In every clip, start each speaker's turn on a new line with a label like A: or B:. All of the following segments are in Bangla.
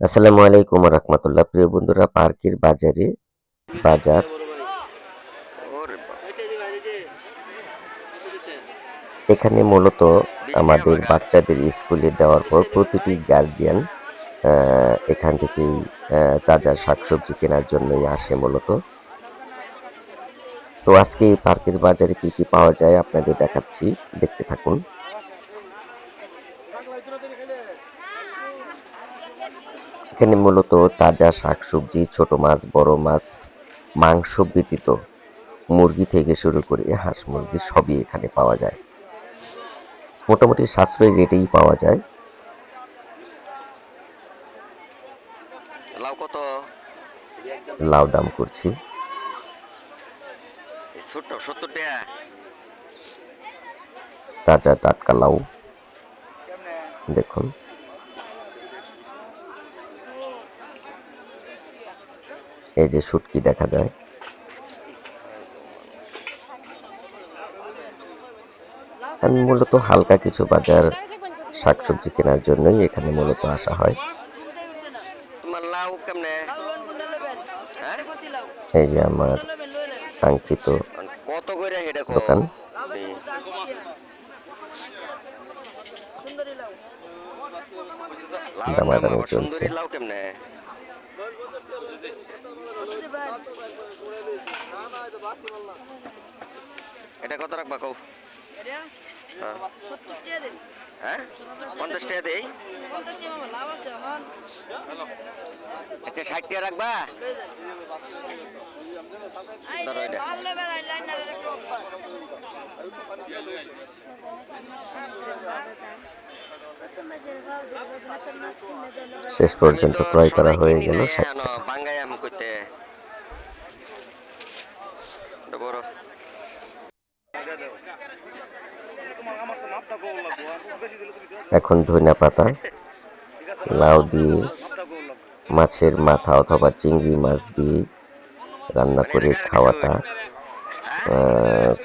A: আসসালামু আলাইকুম রহমতুল্লাহ। প্রিয় বন্ধুরা, পার্কের বাজারে বাজার। এখানে মূলত আমাদের বাচ্চাদের স্কুলে দেওয়ার পর প্রতিটি গার্জিয়ান এখান থেকেই তাজা শাকসবজি কেনার জন্যই আসে মূলত। তো আজকে এই পার্কের বাজারে কি কি পাওয়া যায় আপনাদের দেখাচ্ছি। দেখতে থাকুন। এখানে মূলত তাজা শাকসবজি ছোট মাছ বড় মাছ মাংস ব্যতীত মুরগি থেকে শুরু করে হাঁস মুরগি সবই এখানে পাওয়া যায়। মোটামুটি সাশ্রয়ী রেটেই পাওয়া যায়।
B: লাউ কত?
A: লাউ দাম করছি।
B: এই সত্তর টাকা।
A: তাজা টাটকা লাউ। দেখুন। এই যে শুটকি দেখা যায়। আমি মূলত হালকা কিছু বাজার শাকসবজি কেনার জন্যই এখানে মূলত আসা হয়।
B: হ্যাঁ?
A: এই যে আমার কাঙ্ক্ষিত দোকান। দামাদামি চলছে।
B: এটা কত রাখবা কও হ্যাঁ। হ্যাঁ পঞ্চাশ টাকা দেই আচ্ছা ষাট টাকা রাখবা ধরো এটা
A: শেষ পর্যন্ত ক্রয় করা হয়ে গেল ষাট টাকা।
B: বাঙ্গাই আম করতে এটা বড়
A: এখন ধনিয়া পাতা, লাউ দিয়ে, মাছের মাথা অথবা চিংড়ি মাছ দিয়ে রান্না করে খাওয়াটা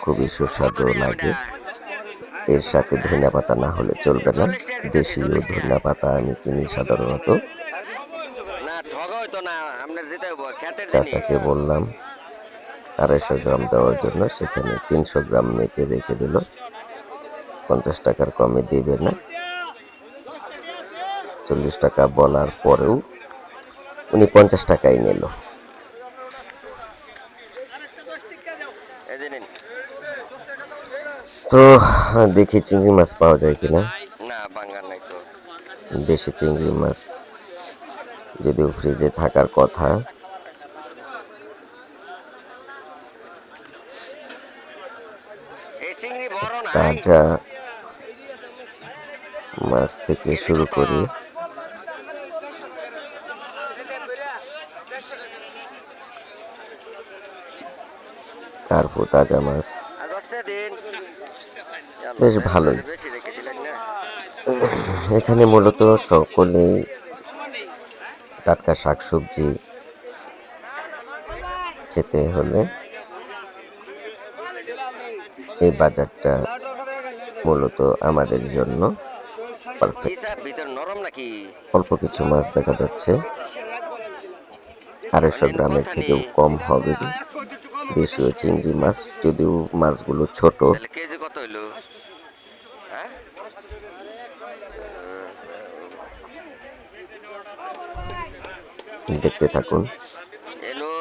A: খুবই সুস্বাদু লাগে। এর সাথে ধনিয়া পাতা না হলে চলবে না। দেশীয় ধনিয়া পাতা আমি কিনি সাধারণত। চাচাকে বললাম, আড়াইশো গ্রাম দেওয়ার জন্য সেখানে তিনশো গ্রাম মেপে রেখে দিল। পঞ্চাশ টাকার কমে দেবে না। চল্লিশ টাকা বলার পরেও উনি পঞ্চাশ টাকাই নিল। তো দেখি চিংড়ি মাছ পাওয়া যায় কিনা? দেশি চিংড়ি মাছ যদিও ফ্রিজে থাকার কথা। তাজা মাছ থেকে শুরু করে তারপর তাজা মাছ বেশ ভালোই। এখানে মূলত সকলেই টাটকা শাকসবজি খেতে হলে এই বাজারটা মূলত আমাদের জন্য পারফেক্ট
B: হিসাব ভিতর নরম নাকি?
A: অল্প কিছু মাছ দেখা যাচ্ছে। আড়াইশো গ্রামের থেকেও কম হবে। দেশীয় চিংড়ি মাছ যদিও মাছগুলো ছোট।
B: তাহলে কেজি কত হইল? হ্যাঁ?
A: দেখতে থাকুন।
B: এলো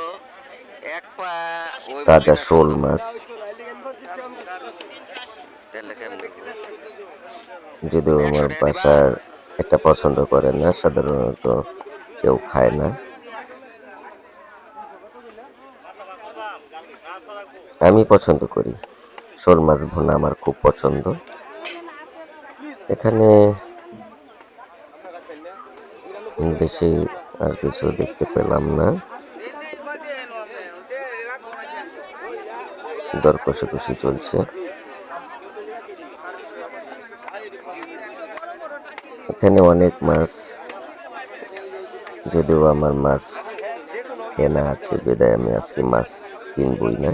B: এক পা ওই
A: তাজা শোল মাছ। যদিও আমার বাসার এটা পছন্দ করে না সাধারণত কেউ খায় না। আমি পছন্দ করি। শোল মাছ ভোনা আমার খুব পছন্দ। এখানে বেশি আর কিছু দেখতে পেলাম না। দর কষাকষি চলছে। এখানে অনেক মাছ। যদিও আমার মাছ কেনা আছে বিদায় আমি আজকে মাছ কিনবই না।